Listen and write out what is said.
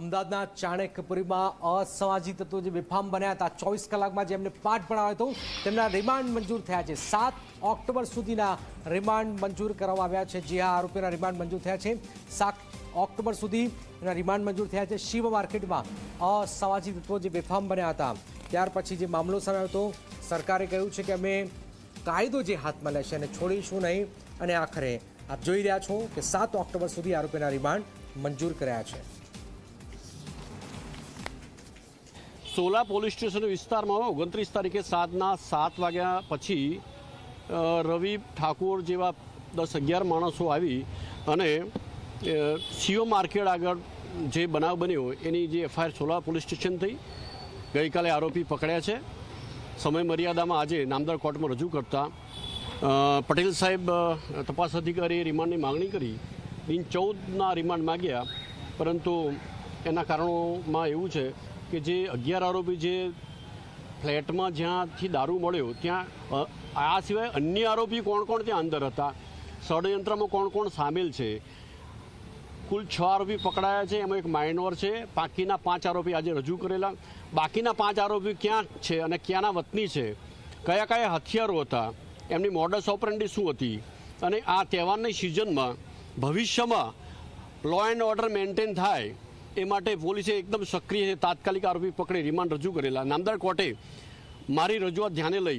અમદાવાદના ચાણક્યપુરીમાં અસામાજિક તત્વો જે બેફામ બન્યા હતા, ચોવીસ કલાકમાં જે એમને પાઠ ભણાવ્યો હતો, તેમના રિમાન્ડ મંજૂર થયા છે. સાત ઓક્ટોબર સુધીના રિમાન્ડ મંજૂર કરવામાં આવ્યા છે. જે આ આરોપીના રિમાન્ડ મંજૂર થયા છે. સાત ઓક્ટોબર સુધી એના રિમાન્ડ મંજૂર થયા છે. શિવ માર્કેટમાં અસામાજિક તત્વો જે બેફામ બન્યા હતા. ત્યાર પછી જે મામલો સામે આવ્યો હતો, સરકારે કહ્યું છે કે અમે કાયદો જે હાથમાં લેશે એને છોડીશું નહીં. અને આખરે આપ જોઈ રહ્યા છો કે સાત ઓક્ટોબર સુધી આરોપીના રિમાન્ડ મંજૂર કર્યા છે. સોલા પોલીસ સ્ટેશન વિસ્તારમાં ઓગણત્રીસ તારીખે સાંજના સાત વાગ્યા પછી રવિ ઠાકોર જેવા દસ અગિયાર માણસો આવી અને સીઓ માર્કેટ આગળ જે બનાવ બન્યો, એની જે એફઆઈઆર સોલા પોલીસ સ્ટેશન થઈ, ગઈકાલે આરોપી પકડ્યા છે. સમય મર્યાદામાં આજે નામદાર કોર્ટમાં રજૂ કરતા પટેલ સાહેબ તપાસ અધિકારીએ રિમાન્ડની માંગણી કરી. દિન ચૌદના રિમાન્ડ માગ્યા, પરંતુ એના કારણોમાં એવું છે કે જે અગિયાર આરોપી જે ફ્લેટમાં જ્યાંથી દારૂ મળ્યો, ત્યાં આ સિવાય અન્ય આરોપી કોણ કોણ ત્યાં અંદર હતા? ષડયંત્રમાં કોણ કોણ સામેલ છે? કુલ છ આરોપી પકડાયા છે, એમાં એક માઇનોર છે. બાકીના પાંચ આરોપી આજે રજૂ કરેલા. બાકીના પાંચ આરોપી ક્યાં છે અને ક્યાંના વતની છે? કયા કયા હથિયારો હતા? એમની મોડસ ઓપરેન્ડી શું હતી? અને આ તહેવારની સિઝનમાં ભવિષ્યમાં લો એન્ડ ઓર્ડર મેન્ટેન થાય એ માટે પોલીસે એકદમ સક્રિય છે તાત્કાલિક આરોપી પકડી રિમાન્ડ રજૂ કરેલા. નામદાર કોર્ટે મારી રજૂઆત ધ્યાને લઈ